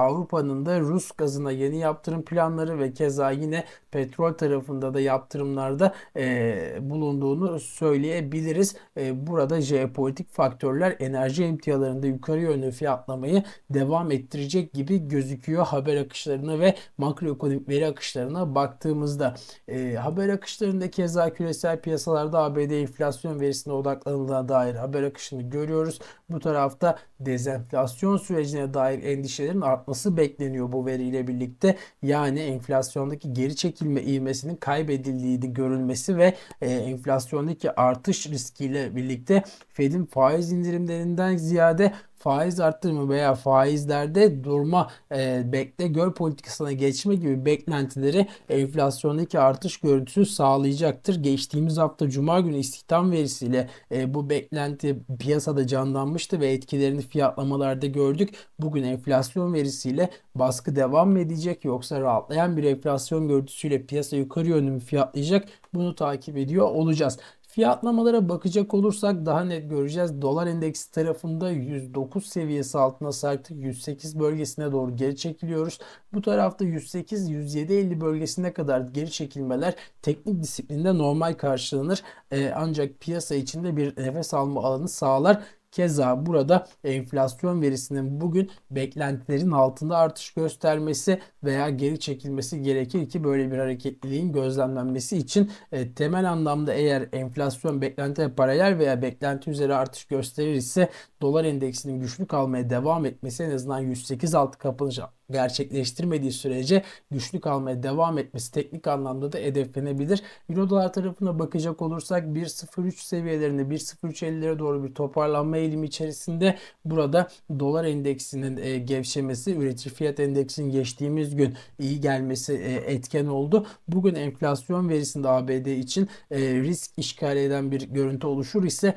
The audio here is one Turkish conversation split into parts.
Avrupa'nın da Rus gazına yeni yaptırım planları ve keza yine petrol tarafında da yaptırımlarda e, bulunduğunu söyleyebiliriz. E, burada jeopolitik faktörler enerji emtialarında yukarı yönlü fiyatlamayı devam ettirecek gibi gözüküyor haber akışlarına ve makroekonomik veri akışlarına baktığımızda. E, haber akışlarında keza küresel piyasalarda ABD enflasyon verisine odaklanıldığına dair haber akışını görüyoruz. Bu tarafta dezenflasyon sürecine dair endişelerin artması bekleniyor bu veriyle birlikte. Yani enflasyondaki geri çekilme ivmesinin kaybedildiği görülmesi ve e, enflasyondaki artış riskiyle birlikte Fed'in faiz indirimlerinden ziyade faiz arttırma veya faizlerde durma, e, bekle gör politikasına geçme gibi beklentileri enflasyondaki artış görüntüsü sağlayacaktır. Geçtiğimiz hafta Cuma günü istihdam verisiyle e, bu beklenti piyasada canlanmıştı ve etkilerini fiyatlamalarda gördük. Bugün enflasyon verisiyle baskı devam mı edecek yoksa rahatlayan bir enflasyon görüntüsüyle piyasa yukarı yönlü mü fiyatlayacak? Bunu takip ediyor olacağız. Fiyatlamalara bakacak olursak daha net göreceğiz. Dolar endeksi tarafında 109 seviyesi altına sarktık. 108 bölgesine doğru geri çekiliyoruz. Bu tarafta 108-107-50 bölgesine kadar geri çekilmeler teknik disiplinde normal karşılanır. Ee, ancak piyasa içinde bir nefes alma alanı sağlar. Keza burada enflasyon verisinin bugün beklentilerin altında artış göstermesi veya geri çekilmesi gerekir ki böyle bir hareketliliğin gözlemlenmesi için e, temel anlamda eğer enflasyon beklentiye paralel veya beklenti üzeri artış gösterir ise dolar endeksinin güçlü kalmaya devam etmesi en azından 108 altı kapanış gerçekleştirmediği sürece güçlü kalmaya devam etmesi teknik anlamda da hedeflenebilir. Euro dolar tarafına bakacak olursak 1.03 seviyelerinde 1.03.50'lere doğru bir toparlanma eğilimi içerisinde burada dolar endeksinin e, gevşemesi, üretici fiyat endeksinin geçtiğimiz gün iyi gelmesi e, etken oldu. Bugün enflasyon verisinde ABD için e, risk işgal eden bir görüntü oluşur ise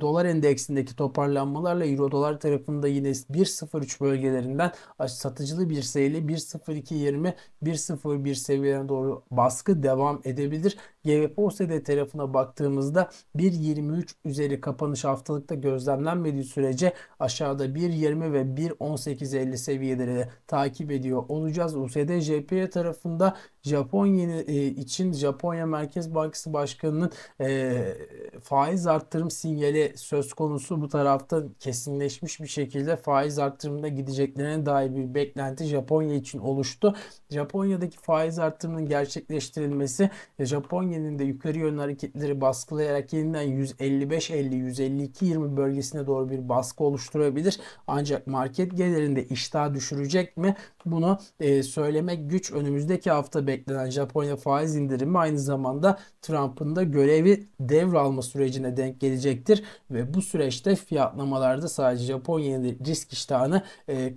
dolar endeksindeki toparlanmalarla Euro dolar tarafında yine 1.03 bölgelerinden satıcılı bir seyirle 1.02.20 1.01 seviyelerine doğru baskı devam edebilir. GBP tarafına baktığımızda 1.23 üzeri kapanış haftalıkta gözlemlenmediği sürece aşağıda 1.20 ve 1.18.50 seviyeleri takip ediyor olacağız. USD JPY tarafında Japonya e, için Japonya Merkez Bankası Başkanı'nın e, faiz arttırım sinyali söz konusu bu tarafta kesinleşmiş bir şekilde faiz arttırımına gideceklerine dair bir beklenti Japonya için oluştu. Japonya'daki faiz arttırımının gerçekleştirilmesi Japonya'nın da yukarı yönlü hareketleri baskılayarak yeniden 155-50-152-20 bölgesine doğru bir baskı oluşturabilir. Ancak market gelirinde iştah düşürecek mi? Bunu e, söylemek güç. Önümüzdeki hafta beklenen Japonya faiz indirimi aynı zamanda Trump'ın da görevi devralma sürecine denk gelecektir ve bu süreçte fiyatlamalarda sadece Japonya'nın risk iştahını e,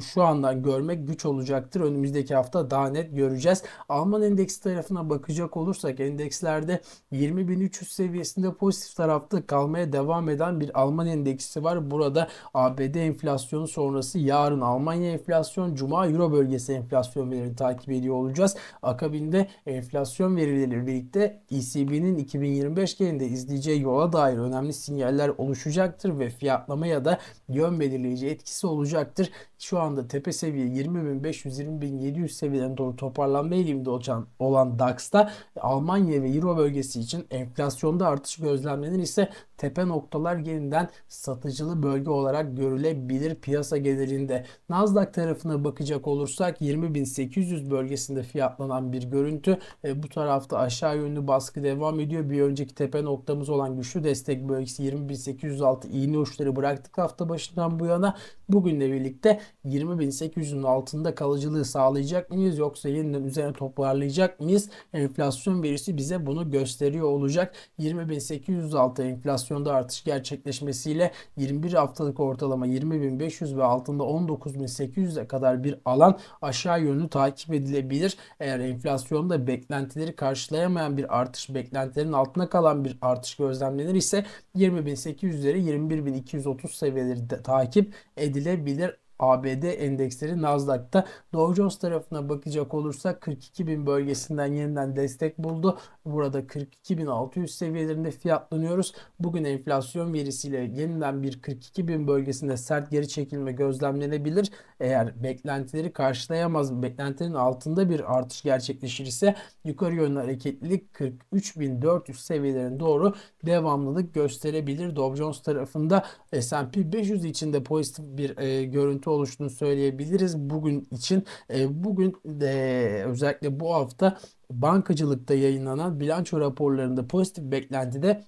şu andan görmek güç olacaktır. Önümüzdeki hafta daha net göreceğiz. Alman endeksi tarafına bakacak olursak endekslerde 20.300 seviyesinde pozitif tarafta kalmaya devam eden bir Alman endeksi var. Burada ABD enflasyonu sonrası yarın Almanya enflasyon, Cuma Euro bölgesi enflasyon verilerini takip ediyor olacağız. Akabinde enflasyon verileriyle birlikte ECB'nin 2025 genelinde izleyeceği yola dair önemli sinyaller oluşacaktır ve fiyatlamaya da yön belirleyici etkisi olacaktır. Şu anda tepe seviye 20.500-20.700 seviyeden doğru toparlanma eğiliminde olan, olan DAX'ta Almanya ve Euro bölgesi için enflasyonda artış gözlemlenir ise tepe noktalar yeniden satıcılı bölge olarak görülebilir piyasa genelinde. Nasdaq tarafına bakacak olursak 20.800 bölgesinde fiyatlanan bir görüntü. E, bu tarafta aşağı yönlü baskı devam ediyor. Bir önceki tepe noktamız olan güçlü destek bölgesi 20.806 iğne uçları bıraktık hafta başından bu yana. Bugünle birlikte 20.800'ün altında kalıcılığı sağlayacak mıyız yoksa yeniden üzerine toparlayacak mıyız? Enflasyon verisi bize bunu gösteriyor olacak. 20.806 enflasyonda artış gerçekleşmesiyle 21 haftalık ortalama 20.500 ve altında 19.800'e kadar bir alan aşağı yönlü takip edilebilir. Eğer enflasyonda beklentileri karşılayamayan bir artış, beklentilerin altına kalan bir artış gözlemlenir ise 20.800'leri 21.230 seviyeleri de takip edilebilir ABD endeksleri Nasdaq'ta. Dow Jones tarafına bakacak olursak 42.000 bölgesinden yeniden destek buldu. Burada 42.600 seviyelerinde fiyatlanıyoruz. Bugün enflasyon verisiyle yeniden bir 42.000 bölgesinde sert geri çekilme gözlemlenebilir. Eğer beklentileri karşılayamaz, beklentilerin altında bir artış gerçekleşir ise yukarı yönlü hareketlilik 43.400 seviyelerine doğru devamlılık gösterebilir. Dow Jones tarafında S&P 500 içinde pozitif bir e, görüntü oluştuğunu söyleyebiliriz. Bugün için e, bugün de özellikle bu hafta bankacılıkta yayınlanan bilanço raporlarında pozitif beklentide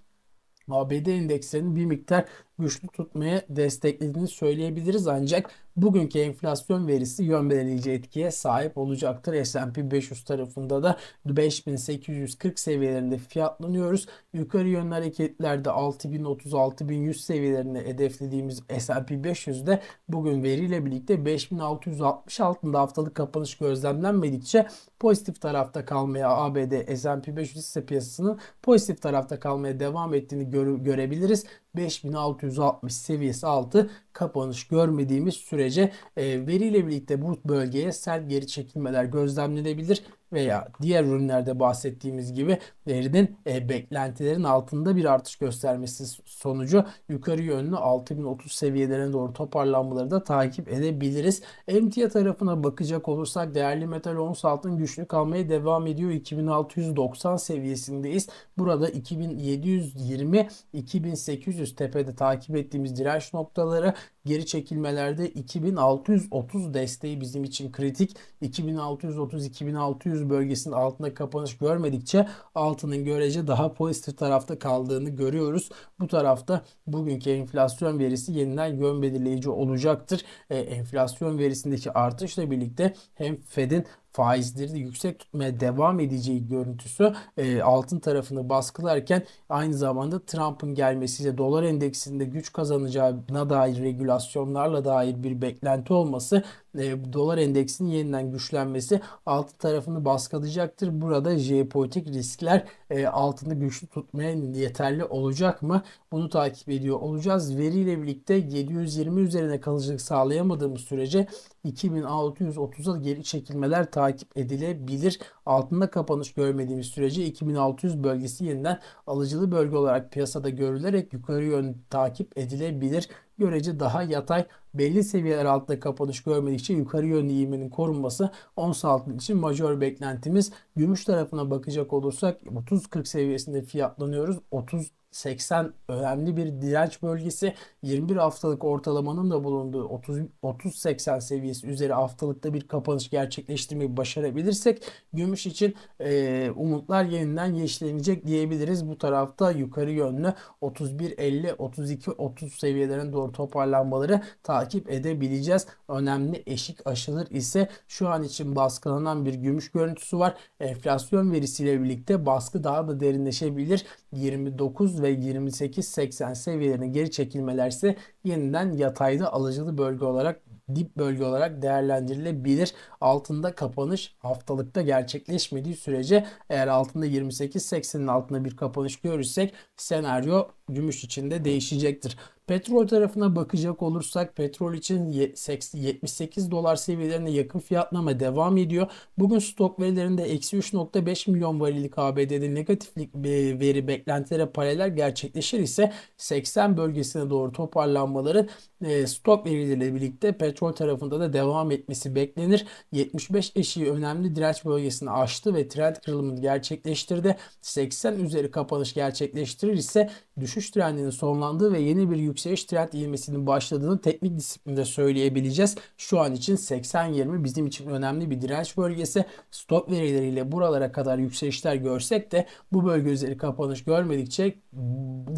ABD endekslerinin bir miktar güçlü tutmaya desteklediğini söyleyebiliriz ancak bugünkü enflasyon verisi yön belirleyici etkiye sahip olacaktır. S&P 500 tarafında da 5840 seviyelerinde fiyatlanıyoruz. Yukarı yönlü hareketlerde 6030-6100 seviyelerinde hedeflediğimiz S&P 500'de bugün veriyle birlikte 5660 altında haftalık kapanış gözlemlenmedikçe pozitif tarafta kalmaya ABD S&P 500 hisse piyasasının pozitif tarafta kalmaya devam ettiğini göre, görebiliriz. 5660 seviyesi altı kapanış görmediğimiz sürece e, veriyle birlikte bu bölgeye sert geri çekilmeler gözlemlenebilir veya diğer ürünlerde bahsettiğimiz gibi verinin e, beklentilerin altında bir artış göstermesi sonucu yukarı yönlü 6030 seviyelerine doğru toparlanmaları da takip edebiliriz. Emtia tarafına bakacak olursak değerli metal ons altın güçlü kalmaya devam ediyor. 2690 seviyesindeyiz. Burada 2720 2800 tepede takip ettiğimiz direnç noktaları geri çekilmelerde 2630 desteği bizim için kritik. 2630-2600 bölgesinin altında kapanış görmedikçe altının görece daha pozitif tarafta kaldığını görüyoruz. Bu tarafta bugünkü enflasyon verisi yeniden yön belirleyici olacaktır. E, enflasyon verisindeki artışla birlikte hem Fed'in faizleri de yüksek tutmaya devam edeceği görüntüsü e, altın tarafını baskılarken aynı zamanda Trump'ın gelmesiyle dolar endeksinde güç kazanacağına dair regülasyonlarla dair bir beklenti olması e, dolar endeksinin yeniden güçlenmesi altın tarafını baskılayacaktır. Burada jeopolitik riskler e, altını güçlü tutmaya yeterli olacak mı? Bunu takip ediyor olacağız. Veriyle birlikte 720 üzerine kalıcılık sağlayamadığımız sürece 2630'a geri çekilmeler takip edilebilir. Altında kapanış görmediğimiz sürece 2600 bölgesi yeniden alıcılı bölge olarak piyasada görülerek yukarı yön takip edilebilir. Görece daha yatay belli seviyeler altında kapanış görmedikçe yukarı yönlü ivmenin korunması ons altın için majör beklentimiz. Gümüş tarafına bakacak olursak 30-40 seviyesinde fiyatlanıyoruz. 30 80 önemli bir direnç bölgesi. 21 haftalık ortalamanın da bulunduğu 30 30 80 seviyesi üzeri haftalıkta bir kapanış gerçekleştirmeyi başarabilirsek gümüş için e, umutlar yeniden yeşilenecek diyebiliriz. Bu tarafta yukarı yönlü 31 50 32 30 seviyelerine doğru toparlanmaları takip edebileceğiz. Önemli eşik aşılır ise şu an için baskılanan bir gümüş görüntüsü var. Enflasyon verisiyle birlikte baskı daha da derinleşebilir. 29 ve 28-80 seviyelerine geri çekilmelerse yeniden yatayda alıcılı bölge olarak dip bölge olarak değerlendirilebilir. Altında kapanış haftalıkta gerçekleşmediği sürece eğer altında 28-80'in altında bir kapanış görürsek senaryo gümüş içinde değişecektir. Petrol tarafına bakacak olursak petrol için 78 dolar seviyelerine yakın fiyatlama devam ediyor. Bugün stok verilerinde eksi 3.5 milyon varillik ABD'de negatiflik veri beklentilere paralel gerçekleşir ise 80 bölgesine doğru toparlanmaları e, stok verileriyle birlikte petrol tarafında da devam etmesi beklenir. 75 eşiği önemli direnç bölgesini aştı ve trend kırılımını gerçekleştirdi. 80 üzeri kapanış gerçekleştirir ise düşüş trendinin sonlandığı ve yeni bir yükseliş trend ivmesinin başladığını teknik disiplinde söyleyebileceğiz. Şu an için 80-20 bizim için önemli bir direnç bölgesi. Stop verileriyle buralara kadar yükselişler görsek de bu bölge üzeri kapanış görmedikçe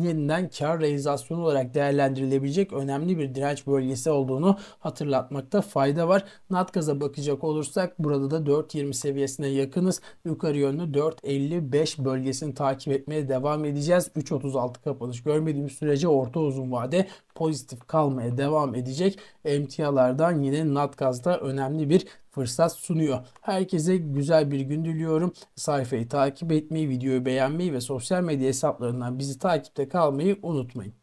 yeniden kar realizasyonu olarak değerlendirilebilecek önemli bir direnç bölgesi olduğunu hatırlatmakta fayda var. Natgaz'a bakacak olursak burada da 4.20 seviyesine yakınız. Yukarı yönlü 4.55 bölgesini takip etmeye devam edeceğiz. 3.36 kapanış görmediğimiz sürece orta uzun vade pozitif kalmaya devam edecek. Emtialardan yine Natgaz'da önemli bir fırsat sunuyor. Herkese güzel bir gün diliyorum. Sayfayı takip etmeyi, videoyu beğenmeyi ve sosyal medya hesaplarından bizi takipte kalmayı unutmayın.